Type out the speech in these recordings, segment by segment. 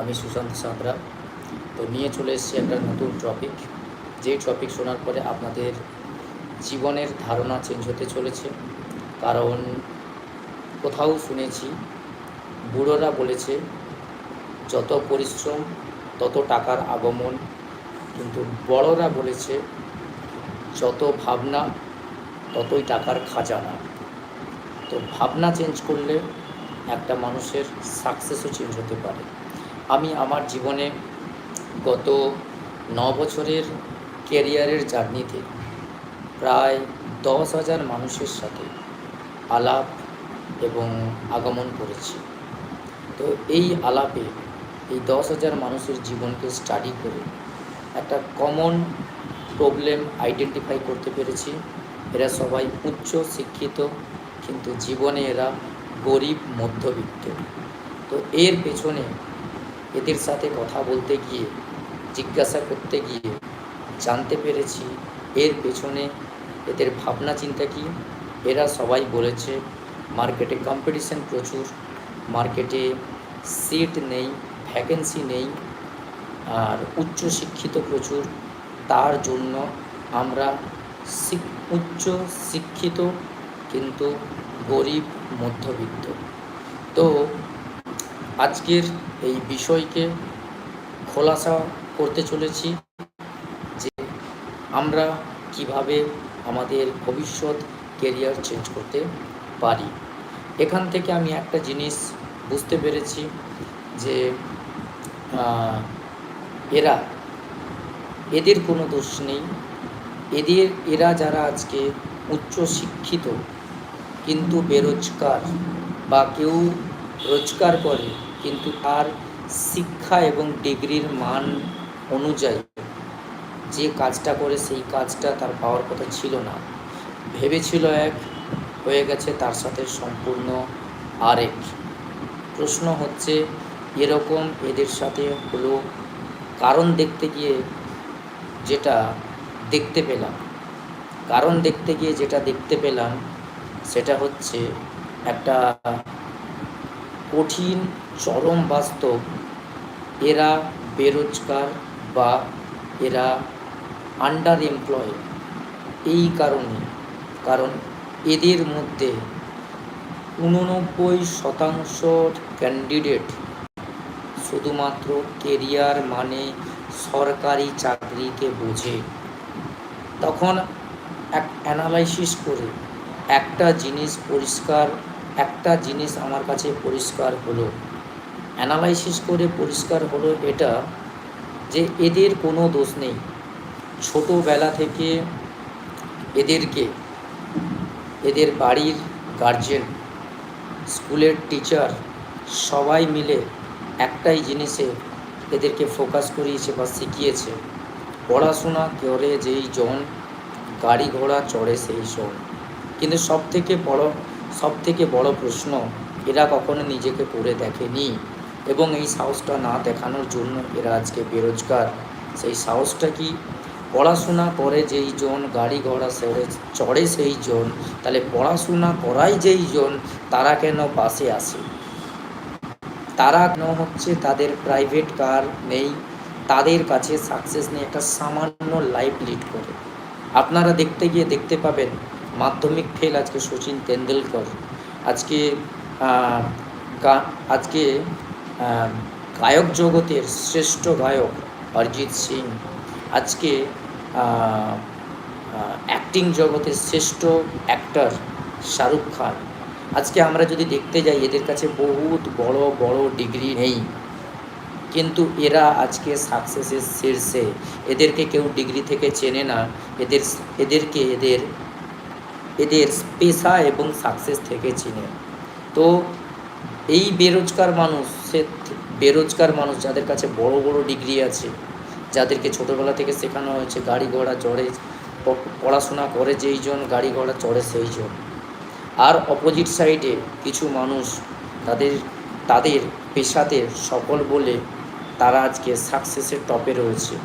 আমি সুশান্ত সাঁতরা। তো নিয়ে চলে এসেছি একটা নতুন টপিক যেই টপিক শোনার পরে আপনাদের জীবনের ধারণা চেঞ্জ হতে চলেছে। কারণ কোথাও শুনেছি, বুড়োরা বলেছে, যত পরিশ্রম, তত টাকার আগমন। কিন্তু বড়রা বলেছে, যত ভাবনা, ততই টাকার খাজানা। তো ভাবনা চেঞ্জ করলে একটা মানুষের সাকসেসও চেঞ্জ হতে পারে। আমি আমার জীবনে গত ন বছরের কেরিয়ারের জার্নিতে প্রায় দশ হাজার মানুষের সাথে আলাপ এবং আগমন করেছি। তো এই আলাপে এই দশ হাজার মানুষের জীবনকে স্টাডি করে একটা কমন প্রবলেম আইডেন্টিফাই করতে পেরেছি। এরা সবাই উচ্চ শিক্ষিত, কিন্তু জীবনে এরা গরিব, মধ্যবিত্ত। তো এর পেছনে এদের সাথে কথা বলতে গিয়ে, জিজ্ঞাসা করতে গিয়ে জানতে পেরেছি, এর পেছনে এদের ভাবনা চিন্তা কী? এরা সবাই বলেছে, মার্কেটে কম্পিটিশন প্রচুর, মার্কেটে সিট নেই ভ্যাকেন্সি নেই, আর উচ্চ শিক্ষিত প্রচুর। তার জন্য আমরা উচ্চ শিক্ষিত কিন্তু গরিব মধ্যবিত্ত। তো আজকের এই বিষয়কে খোলাসা করতে চলেছি যে আমরা কীভাবে আমাদের ভবিষ্যৎ কেরিয়ার চেঞ্জ করতে পারি। এখান থেকে আমি একটা জিনিস বুঝতে পেরেছি যে এরা, এদের কোনো দোষ নেই। এদের, এরা যারা আজকে উচ্চ শিক্ষিত, কিন্তু বেরোজগার বা কেউ রোজগার করে কিন্তু তার শিক্ষা এবং ডিগ্রির মান অনুযায়ী যে কাজটা করে সেই কাজটা তার পাওয়ার কথা ছিল না। ভেবেছিল এক, হয়ে গেছে তার সাথে সম্পূর্ণ আরেক। প্রশ্ন হচ্ছে, এরকম এদের সাথে হলো কারণ দেখতে গিয়ে যেটা দেখতে পেলাম। কারণ দেখতে গিয়ে যেটা দেখতে পেলাম, সেটা হচ্ছে একটা কঠিন, চরম বাস্তব। এরা বেরোজগার বা এরা আন্ডার এমপ্লয় এই কারণে, কারণ এদের মধ্যে উননব্বই শতাংশ ক্যান্ডিডেট শুধুমাত্র কেরিয়ার মানে সরকারি চাকরিকে বোঝে। তখন এক অ্যানালাইসিস করে একটা জিনিস পরিষ্কার একটা জিনিস আমার কাছে পরিষ্কার হলো। অ্যানালাইসিস করে পরিষ্কার হলো এটা যে এদের কোনো দোষ নেই। ছোটোবেলা থেকে এদেরকে, এদের বাড়ির গার্জেন স্কুলের টিচার সবাই মিলে একটাই জিনিসে এদেরকে ফোকাস করিয়েছে বা শিখিয়েছে। পড়াশোনা করে যেই জন, গাড়ি ঘোড়া চড়ে সেই জন। কিন্তু সব থেকে বড় সব থেকে বড় প্রশ্ন, এরা কখনো নিজেকে পড়ে দেখেনি এবং এই সাহসটা না দেখানোর জন্য এরা আজকে বেরোজগার। সেই সাহসটা কি? পড়াশোনা করে যেই জন গাড়ি ঘোড়া সেরে চড়ে সেই জন, তাহলে পড়াশোনা করাই যেই জন, তারা কেন বাসে আসে? তারা কেন হচ্ছে তাদের প্রাইভেট কার নেই? তাদের কাছে সাকসেস নেই একটা সামান্য লাইফ লিড করে। আপনারা দেখতে গিয়ে দেখতে পাবেন মাধ্যমিক ফেল আজকে সচিন তেন্ডুলকর। আজকে আজকে গায়ক জগতের শ্রেষ্ঠ গায়ক অরিজিৎ সিং। আজকে অ্যাক্টিং জগতের শ্রেষ্ঠ অ্যাক্টর শাহরুখ খান। আজকে আমরা যদি দেখতে যাই, এদের কাছে বহুত বড় বড় ডিগ্রি নেই। কিন্তু এরা আজকে সাকসেসের শীর্ষে। এদেরকে কেউ ডিগ্রি থেকে চেনে না। এদের, এদেরকে এদের এদের পেশা এবং সাকসেস থেকে চিনে। তো এই বেরোজগার মানুষ, সে বেরোজগার মানুষ যাদের কাছে বড় বড় ডিগ্রি আছে, যাদেরকে ছোটোবেলা থেকে শেখানো হয়েছে, গাড়ি ঘোড়া চড়ে পড়াশোনা করে যেই জন, গাড়ি ঘোড়া চড়ে সেই জন। আর অপোজিট সাইডে কিছু মানুষ তাদের তাদের পেশাতে সফল বলে তারা আজকে সাকসেসের টপে রয়েছে।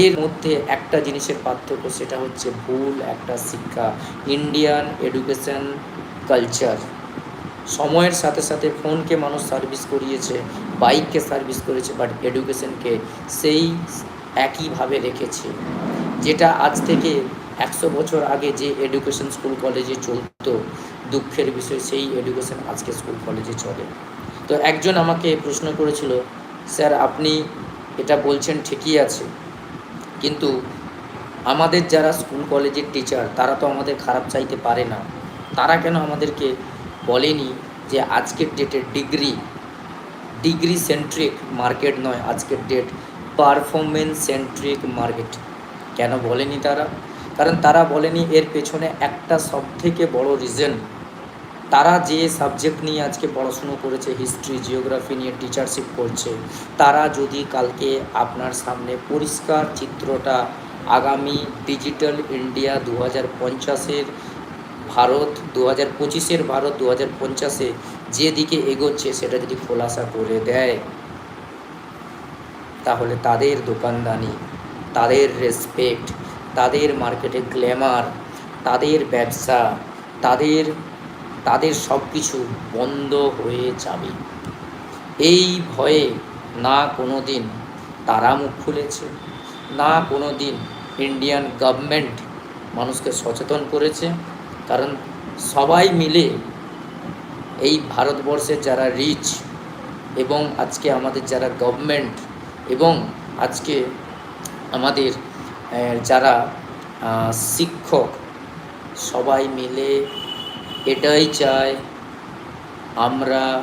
এর মধ্যে একটা জিনিসের পার্থক্য সেটা হচ্ছে ভুল একটা শিক্ষা। ইন্ডিয়ান এডুকেশন কালচার সময়ের সাথে সাথে ফোনকে মানুষ সার্ভিস করিয়েছে বাইককে সার্ভিস করেছে বাট এডুকেশনকে সেই একইভাবে রেখেছে। যেটা আজ থেকে একশো বছর আগে যে এডুকেশন স্কুল কলেজে চলতো, দুঃখের বিষয় সেই এডুকেশন আজকে স্কুল কলেজে চলে। তো একজন আমাকে প্রশ্ন করেছিল, স্যার, আপনি এটা বলছেন ঠিকই আছে কিন্তু আমাদের যারা স্কুল কলেজের টিচার তারা তো আমাদের খারাপ চাইতে পারে না। তারা কেন আমাদেরকে বলেনি যে আজকের ডেটের ডিগ্রি ডিগ্রি সেন্ট্রিক মার্কেট নয়, আজকের ডেট পারফরমেন্স সেন্ট্রিক মার্কেট কেন বলেনি তারা? কারণ তারা বলেনি এর পেছনে একটা সব থেকে বড় রিজন তারা যে সাবজেক্ট নিয়ে আজকে পড়াশুনো করেছে হিস্ট্রি জিওগ্রাফি নিয়ে টিচারশিপ করছে, তারা যদি কালকে আপনার সামনে পরিষ্কার চিত্রটা আগামী ডিজিটাল ইন্ডিয়া দু হাজার পঞ্চাশের ভারত দু হাজার পঁচিশের ভারত দু হাজার পঞ্চাশে যেদিকে এগোচ্ছে সেটা যদি খোলাসা করে দেয়, তাহলে তাদের দোকানদানি, তাদের রেসপেক্ট তাদের মার্কেটে গ্ল্যামার তাদের ব্যবসা, তাদের তাদের সব কিছু বন্ধ হয়ে যাবে। এই ভয়ে না কোনো দিন তারা মুখ খুলেছে, না কোনো দিন ইন্ডিয়ান গভর্নমেন্ট মানুষকে সচেতন করেছে, কারণ সবাই মিলে এই ভারতবর্ষের যারা রিচ এবং আজকে আমাদের যারা গভর্নমেন্ট এবং আজকে আমাদের যারা শিক্ষক, সবাই মিলে এটাই চায় আমরা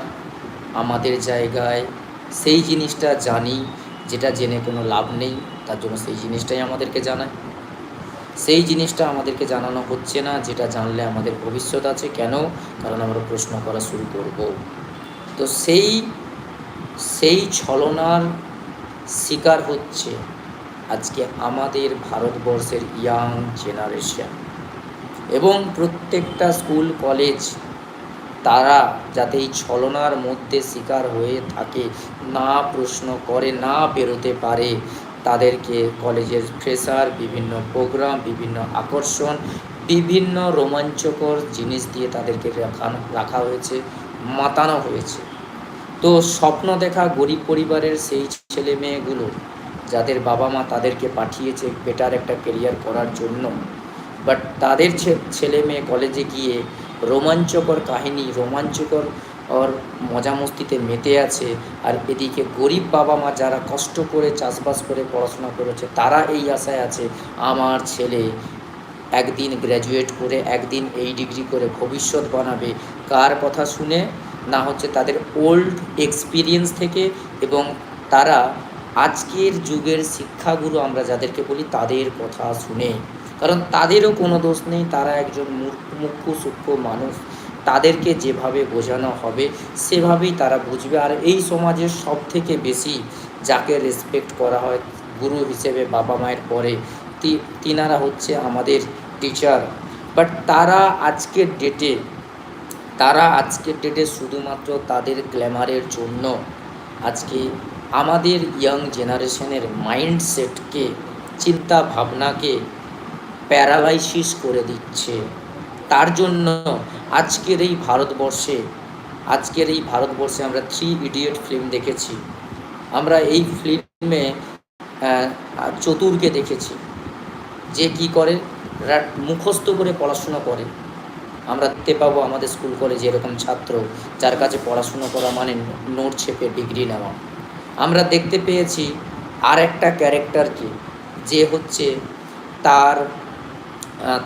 আমাদের জায়গায় সেই জিনিসটা জানি, যেটা জেনে কোনো লাভ নেই, তার জন্য সেই জিনিসটাই আমাদেরকে জানায়। সেই জিনিসটা আমাদেরকে জানানো হচ্ছে না, যেটা জানলে আমাদের ভবিষ্যৎ আছে। কেন? কারণ আমরা প্রশ্ন করা শুরু করব। তো সেই সেই ছলনার শিকার হচ্ছে আজকে আমাদের ভারতবর্ষের ইয়াং জেনারেশন এবং প্রত্যেকটা স্কুল, কলেজ তারা যাতে এই ছলনার মধ্যে শিকার হয়ে থাকে, না প্রশ্ন করে, না বেরোতে পারে, তাদেরকে কলেজের ফ্রেশার, বিভিন্ন প্রোগ্রাম, বিভিন্ন আকর্ষণ, বিভিন্ন রোমাঞ্চকর জিনিস দিয়ে তাদেরকে রাখানো, রাখা হয়েছে, মাতানো হয়েছে। তো স্বপ্ন দেখা গরিব পরিবারের সেই ছেলে মেয়েগুলো যাদের বাবা মা তাদেরকে পাঠিয়েছে বেটার একটা কেরিয়ার করার জন্য বাট তাদের ছেলে মেয়ে কলেজে গিয়ে রোমাঞ্চকর কাহিনী, রোমাঞ্চকর ওর মজা মস্তিতে মেতে আছে। আর এদিকে গরিব বাবা মা যারা কষ্ট করে চাষবাস করে পড়াশোনা করেছে, তারা এই আশায় আছে, আমার ছেলে একদিন গ্র্যাজুয়েট করে, একদিন এই ডিগ্রি করে ভবিষ্যৎ বানাবে। কার কথা শুনে? না হচ্ছে তাদের ওল্ড এক্সপিরিয়েন্স থেকে এবং তারা আজকের যুগের শিক্ষাগুরু আমরা যাদেরকে বলি, তাদের কথা শুনে। কারণ তাদেরও কোনো দোষ নেই, তারা একজন মুখ্য, সূক্ষ্ম মানুষ। তাদেরকে যেভাবে বোঝানো হবে, সেভাবেই তারা বুঝবে। আর এই সমাজের সব থেকে বেশি যাকে রেসপেক্ট করা হয় গুরু হিসেবে বাবা মায়ের পরে তিনারা হচ্ছে আমাদের টিচার বাট তারা আজকের ডেটে তারা আজকের ডেটে শুধুমাত্র তাদের গ্ল্যামারের জন্য আজকে আমাদের ইয়াং জেনারেশনের মাইন্ডসেটকে চিন্তা ভাবনাকে প্যারালাইসিস করে দিচ্ছে। তার জন্য আজকের এই ভারতবর্ষে, আজকের এই ভারতবর্ষে আমরা থ্রি ইডিয়েট ফিল্ম দেখেছি। আমরা এই ফিল্মে চতুরকে দেখেছি। যে কি করে? মুখস্থ করে পড়াশুনো করে। আমরা দেখতে পাবো আমাদের স্কুল কলেজে এরকম ছাত্র যার কাছে পড়াশুনো করা মানে নোট ছেপে ডিগ্রি নেওয়া। আমরা দেখতে পেয়েছি আর একটা ক্যারেক্টারকে যে হচ্ছে তার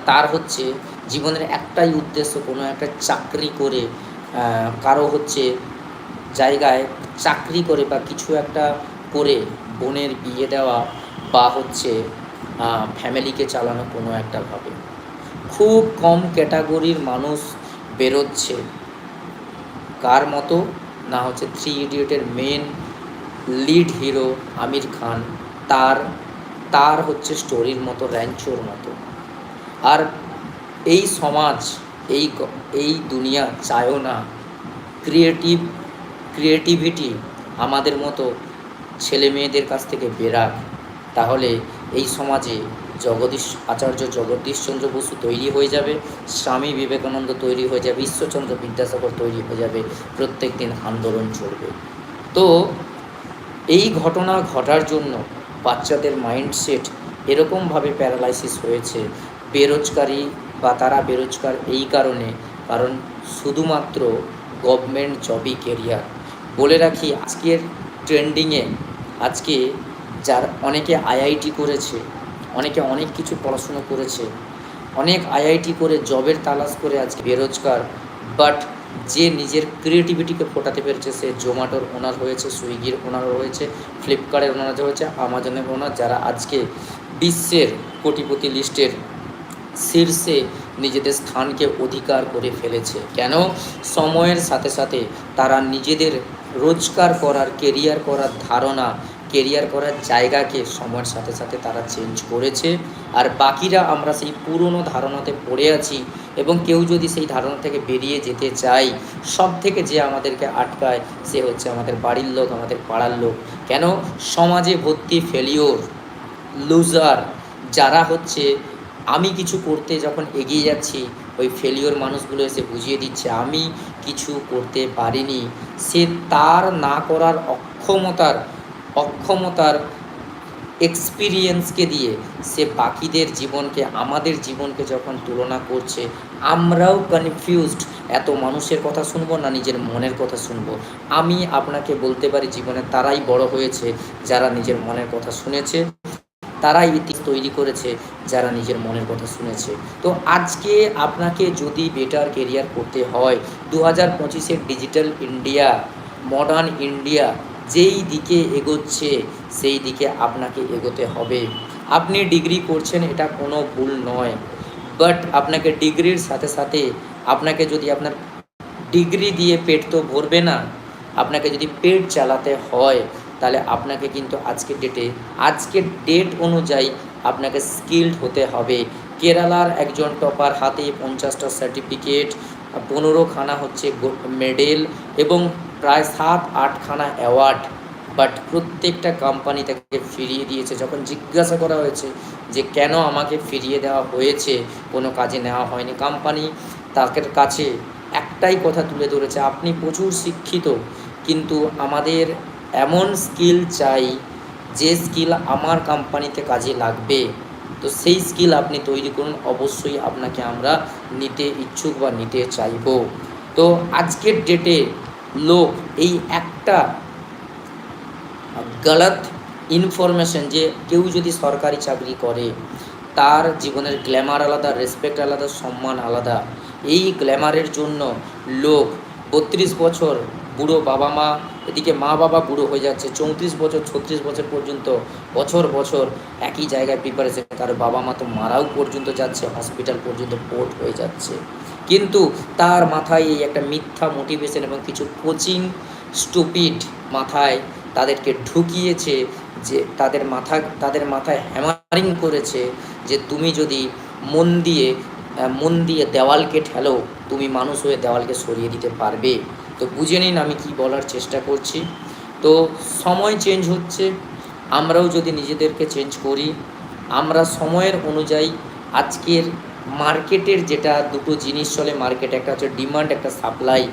তার হচ্ছে জীবনের একটাই উদ্দেশ্য কোনো একটা চাকরি করে কারও হচ্ছে জায়গায় চাকরি করে বা কিছু একটা করে বোনের বিয়ে দেওয়া বা হচ্ছে ফ্যামিলিকে চালানো কোনো একটা ভাবে। খুব কম ক্যাটাগরির মানুষ বেরোচ্ছে। কার মতো? না হচ্ছে three ইডিয়টের main lead hero Aamir Khan, তার তার হচ্ছে স্টোরির মতো র্যাঞ্চোর মতো। আর এই সমাজ, এই এই দুনিয়া চায়ও না। ক্রিয়েটিভ ক্রিয়েটিভিটি আমাদের মতো ছেলে মেয়েদের কাছ থেকে বেরাক। তাহলে এই সমাজে জগদীশ, আচার্য জগদীশচন্দ্র বসু তৈরি হয়ে যাবে, স্বামী বিবেকানন্দ তৈরি হয়ে যাবে, ঈশ্বরচন্দ্র বিদ্যাসাগর তৈরি হয়ে যাবে প্রত্যেক দিন আন্দোলন চলবে। তো এই ঘটনা ঘটার জন্য বাচ্চাদের মাইন্ডসেট এরকমভাবে প্যারালাইসিস হয়েছে বেরোজগারি বা তারা বেরোজগার এই কারণে, কারণ শুধুমাত্র গভর্নমেন্ট জবই কেরিয়ার বলে রাখি, আজকের ট্রেন্ডিংয়ে আজকে যার অনেকে আইআইটি করেছে, অনেকে অনেক কিছু পড়াশুনো করেছে, অনেক আইআইটি করে জবের তালাশ করে আজকে বেরোজগার বাট যে নিজের ক্রিয়েটিভিটিকে ফোটাতে পেরেছে, সে জোম্যাটোর ওনার হয়েছে সুইগির ওনার হয়েছে ফ্লিপকার্টের ওনার হয়েছে আমাজনের ওনার যারা আজকে বিশ্বের কোটিপতি লিস্টের শীর্ষে নিজেদের স্থানকে অধিকার করে ফেলেছে। কেন? সময়ের সাথে সাথে তারা নিজেদের রোজগার করার কেরিয়ার করার ধারণা কেরিয়ার করার জায়গাকে সময়ের সাথে সাথে তারা চেঞ্জ করেছে। আর বাকিরা আমরা সেই পুরনো ধারণাতে পড়ে আছি এবং কেউ যদি সেই ধারণা থেকে বেরিয়ে যেতে চাই সব থেকে যে আমাদেরকে আটকায় সে হচ্ছে আমাদের বাড়ির লোক, আমাদের পাড়ার লোক। কেন? সমাজে ভর্তি ফেলিওর লুজার যারা হচ্ছে আমি কিছু করতে যখন এগিয়ে যাচ্ছি, ওই ফেলিওর মানুষগুলো এসে বুঝিয়ে দিচ্ছে, আমি কিছু করতে পারিনি। সে তার না করার অক্ষমতার অক্ষমতার এক্সপিরিয়েন্সকে দিয়ে সে বাকিদের জীবনকে, আমাদের জীবনকে যখন তুলনা করছে, আমরাও কনফিউজড এত মানুষের কথা শুনব না, নিজের মনের কথা শুনব? আমি আপনাকে বলতে পারি, জীবনে তারাই বড় হয়েছে, যারা নিজের মনের কথা শুনেছে। তারাই ইতিহাস তৈরি করেছে, যারা নিজের মনের কথা শুনেছে। তো আজকে আপনাকে যদি বেটার কেরিয়ার করতে হয় দু হাজার পঁচিশের ডিজিটাল ইন্ডিয়া মডার্ন ইন্ডিয়া যেই দিকে এগোচ্ছে, সেই দিকে আপনাকে এগোতে হবে। আপনি ডিগ্রি করছেন, এটা কোনো ভুল নয়। বাট আপনাকে ডিগ্রির সাথে সাথে আপনাকে যদি আপনার ডিগ্রি দিয়ে পেট তো ভরবে না, আপনাকে যদি পেট চালাতে হয় তাহলে আপনাকে কিন্তু আজকের ডেটে আজকের ডেট অনুযায়ী আপনাকে স্কিল্ড হতে হবে। কেরালার একজন টপার হাতে পঞ্চাশটা সার্টিফিকেট পনেরোখানা হচ্ছে মেডেল এবং প্রায় সাত আটখানা অ্যাওয়ার্ড বাট প্রত্যেকটা কোম্পানি তাকে ফিরিয়ে দিয়েছে। যখন জিজ্ঞাসা করা হয়েছে যে কেন আমাকে ফিরিয়ে দেওয়া হয়েছে, কোনো কাজে নেওয়া হয়নি কোম্পানি তাদের কাছে একটাই কথা তুলে ধরেছে, আপনি প্রচুর শিক্ষিত, কিন্তু আমাদের এমন স্কিল চাই যে স্কিল আমার কোম্পানিতে কাজে লাগবে। তো সেই স্কিল আপনি তৈরি করুন, অবশ্যই আপনাকে আমরা নিতে ইচ্ছুক বা নিতে চাইব। তো আজকের ডেটে লোক এই একটা গলত ইনফরমেশন যে কেউ যদি সরকারি চাকরি করে, তার জীবনের গ্ল্যামার আলাদা রেসপেক্ট আলাদা, সম্মান আলাদা। এই গ্ল্যামারের জন্য লোক বত্রিশ বছর বুড়ো বাবা মা এদিকে মা বাবা বুড়ো হয়ে যাচ্ছে। চৌত্রিশ বছর, ছত্রিশ বছর পর্যন্ত, বছর বছর একই জায়গায় প্রিপারেশন কারও বাবা মা তো মারাও পর্যন্ত যাচ্ছে হসপিটাল পর্যন্ত পোর্ট হয়ে যাচ্ছে। কিন্তু তার মাথায় এই একটা মিথ্যা মোটিভেশন এবং কিছু কোচিং স্টুপিড মাথায় তাদেরকে ঢুকিয়েছে যে তাদের মাথা, তাদের মাথায় হ্যামারিং করেছে যে তুমি যদি মন দিয়ে মন দিয়ে দেওয়ালকে ঠেলো, তুমি মানুষ হয়ে দেওয়ালকে সরিয়ে দিতে পারবে। তো বুঝে নিন আমি কি বলার চেষ্টা করছি। তো সময় চেঞ্জ হচ্ছে, আমরাও যদি নিজেদেরকে চেঞ্জ করি, আমরা সময়ের অনুযায়ী আজকের মার্কেটের যেটা দুটো জিনিস চলে, মার্কেটে একটা হচ্ছে ডিমান্ড একটা সাপ্লাই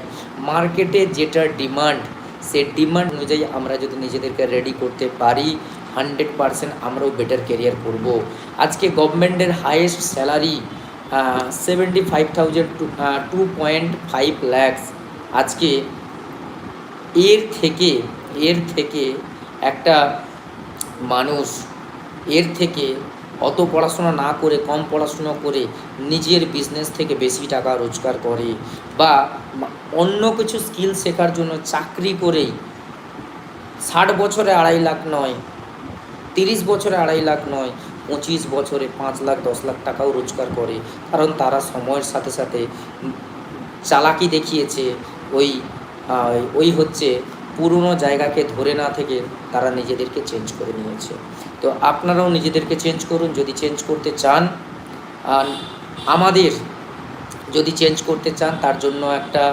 মার্কেটে যেটা ডিমান্ড সে ডিমান্ড অনুযায়ী আমরা যদি নিজেদেরকে রেডি করতে পারি হান্ড্রেড পারসেন্ট আমরাও বেটার কেরিয়ার করব। আজকে গভর্নমেন্টের highest salary seventy five thousand two two point five lakhs আজকে এর থেকে এর থেকে একটা মানুষ, এর থেকে অত পড়াশোনা না করে, কম পড়াশোনা করে নিজের বিজনেস থেকে বেশি টাকা রোজগার করে বা অন্য কিছু স্কিল শেখার জন্য চাকরি করেই ষাট বছরে আড়াই লাখ নয়, তিরিশ বছরে আড়াই লাখ নয়, পঁচিশ বছরে পাঁচ লাখ, দশ লাখ টাকাও রোজগার করে। কারণ তারা সময়ের সাথে সাথে চালাকি দেখিয়েছে ওই ওই হচ্ছে পুরনো জায়গাকে ধরে না থেকে তারা নিজেদেরকে চেঞ্জ করে নিয়েছে। তো আপনারাও নিজেদেরকে চেঞ্জ করুন, যদি চেঞ্জ করতে চান আমাদের যদি চেঞ্জ করতে চান, তার জন্য একটা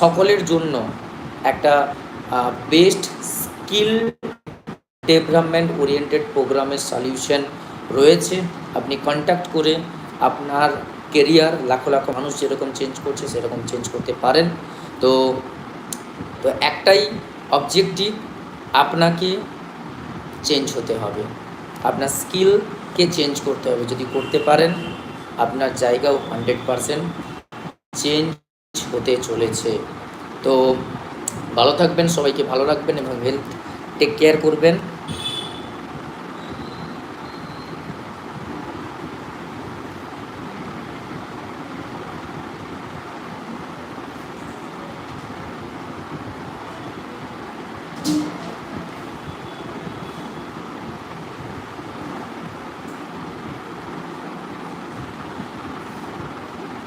সকলের জন্য একটা বেস্ট স্কিল ডেভেলপমেন্ট ওরিয়েন্টেড প্রোগ্রামের সলিউশন রয়েছে। আপনি কন্ট্যাক্ট করে আপনার কেরিয়ার লাখো লাখো মানুষ যেরকম চেঞ্জ করছে, সেরকম চেঞ্জ করতে পারেন। তো তো একটাই অবজেক্টিভ আপনাকে চেঞ্জ হতে হবে। আপনার স্কিলকে চেঞ্জ করতে হবে। যদি করতে পারেন, আপনার জায়গাও হান্ড্রেড পারসেন্ট চেঞ্জ হতে চলেছে। তো, ভালো থাকবেন, সবাইকে ভালো রাখবেন এবং হেলথ টেক কেয়ার করবেন।